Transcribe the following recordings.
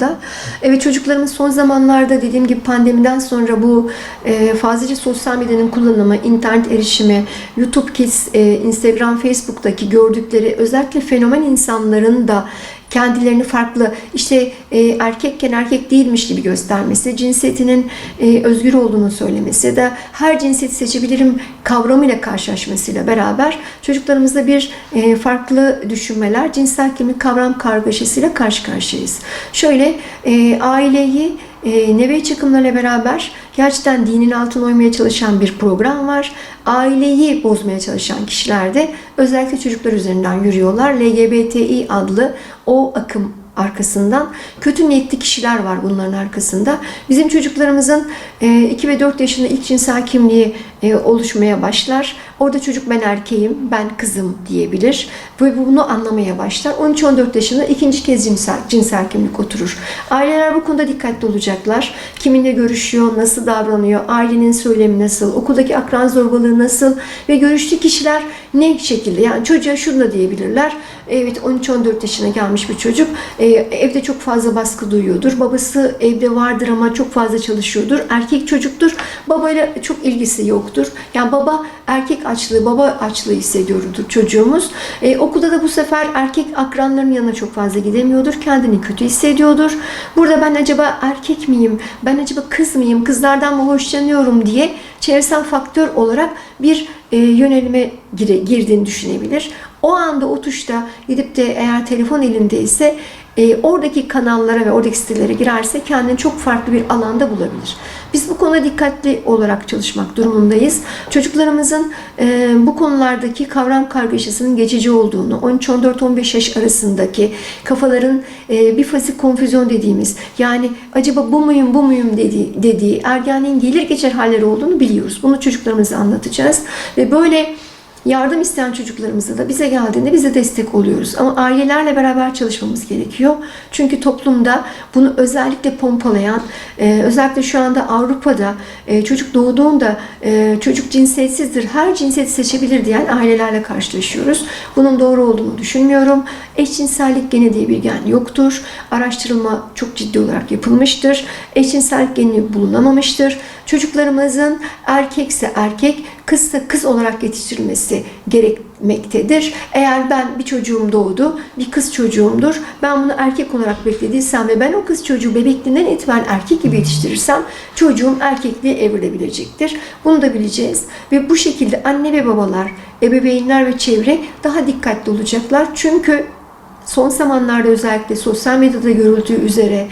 da. Evet çocuklarımız son zamanlarda dediğim gibi pandemiden sonra bu e, fazlaca sosyal medyanın kullanımı, internet erişimi, YouTube Kids, e, Instagram, Facebook'taki gördükleri özellikle fenomen insanların da kendilerini farklı işte e, erkekken erkek değilmiş gibi göstermesi, cinsiyetinin e, özgür olduğunu söylemesi ya da her cinsiyeti seçebilirim kavramıyla karşılaşmasıyla beraber çocuklarımızda bir e, farklı düşünmeler, cinsel kimlik kavram kargaşasıyla karşı karşıyayız. Şöyle e, aileyi e, neve çıkımlarıyla beraber gerçekten dinin altına oymaya çalışan bir program var. Aileyi bozmaya çalışan kişiler de özellikle çocuklar üzerinden yürüyorlar. LGBTİ adlı o akım arkasından kötü niyetli kişiler var bunların arkasında. Bizim çocuklarımızın 2 ve 4 yaşında ilk cinsel kimliği e, oluşmaya başlar. Orada çocuk ben erkeğim, ben kızım diyebilir ve bunu anlamaya başlar. 13-14 yaşında ikinci kez cinsel, cinsel kimlik oturur. Aileler bu konuda dikkatli olacaklar. Kiminle görüşüyor, nasıl davranıyor, ailenin söylemi nasıl, okuldaki akran zorbalığı nasıl ve görüştüğü kişiler ne şekilde? Yani çocuğa şunu da diyebilirler. Evet 13-14 yaşına gelmiş bir çocuk e, evde çok fazla baskı duyuyordur. Babası evde vardır ama çok fazla çalışıyordur. Erkek çocuktur. Babayla çok ilgisi yoktur. Yani baba erkek açlığı, baba açlığı hissediyordur çocuğumuz. E, okulda da bu sefer erkek akranların yanına çok fazla gidemiyordur. Kendini kötü hissediyordur. Burada ben acaba erkek miyim? Ben acaba kız mıyım? Kızlardan mı hoşlanıyorum diye çevresel faktör olarak bir e, yönelime gire, girdiğini düşünebilir. O anda o tuşta gidip de eğer telefon elindeyse e, oradaki kanallara ve oradaki sitelere girerse kendini çok farklı bir alanda bulabilir. Biz bu konuda dikkatli olarak çalışmak durumundayız. Çocuklarımızın e, bu konulardaki kavram kargaşasının geçici olduğunu, 13-14-15 yaş arasındaki kafaların e, bir fazik konfüzyon dediğimiz, yani acaba bu muyum bu muyum dediği, dediği ergenliğin gelir geçer halleri olduğunu biliyoruz. Bunu çocuklarımıza anlatacağız ve böyle yardım isteyen çocuklarımıza da bize geldiğinde bize destek oluyoruz. Ama ailelerle beraber çalışmamız gerekiyor. Çünkü toplumda bunu özellikle pompalayan, e, özellikle şu anda Avrupa'da e, çocuk doğduğunda e, çocuk cinsiyetsizdir, her cinsiyeti seçebilir diyen ailelerle karşılaşıyoruz. Bunun doğru olduğunu düşünmüyorum. Eşcinsellik geni diye bir gen yoktur. Araştırılma çok ciddi olarak yapılmıştır. Eşcinsellik geni bulunamamıştır. Çocuklarımızın erkekse erkek, kızsa kız olarak yetiştirilmesi gerekmektedir. Eğer ben bir çocuğum doğdu, bir kız çocuğumdur. Ben bunu erkek olarak beklediysem ve ben o kız çocuğu bebekliğinden itibaren erkek gibi yetiştirirsem çocuğum erkekliğe evrilebilecektir. Bunu da bileceğiz. Ve bu şekilde anne ve babalar, ebeveynler ve çevre daha dikkatli olacaklar. Çünkü son zamanlarda özellikle sosyal medyada görüldüğü üzere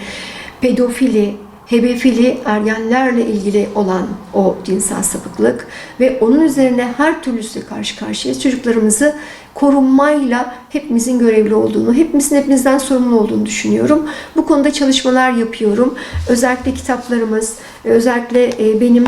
pedofili, hebefili ergenlerle ilgili olan o cinsel sapıklık ve onun üzerine her türlüsüyle karşı karşıyayız. Çocuklarımızı korunmayla hepimizin görevli olduğunu, hepimizin hepimizden sorumlu olduğunu düşünüyorum. Bu konuda çalışmalar yapıyorum. Özellikle kitaplarımız, özellikle e, benim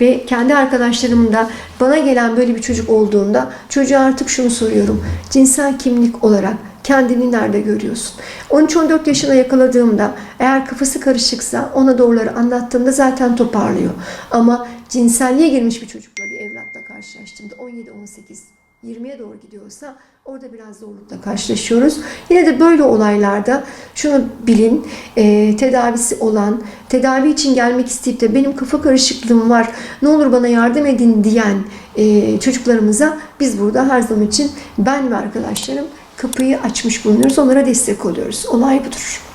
ve kendi arkadaşlarımın da bana gelen böyle bir çocuk olduğunda çocuğa artık şunu soruyorum. Cinsel kimlik olarak kendini nerede görüyorsun? 13-14 yaşına yakaladığımda eğer kafası karışıksa ona doğruları anlattığımda zaten toparlıyor. Ama cinselliğe girmiş bir çocukla bir evlatla karşılaştığımda 17-18 20'ye doğru gidiyorsa orada biraz zorlukla karşılaşıyoruz. Yine de böyle olaylarda şunu bilin, e, tedavisi olan, tedavi için gelmek isteyip de benim kafa karışıklığım var, ne olur bana yardım edin diyen e, çocuklarımıza biz burada her zaman için ben ve arkadaşlarım kapıyı açmış bulunuyoruz. Onlara destek oluyoruz. Olay budur.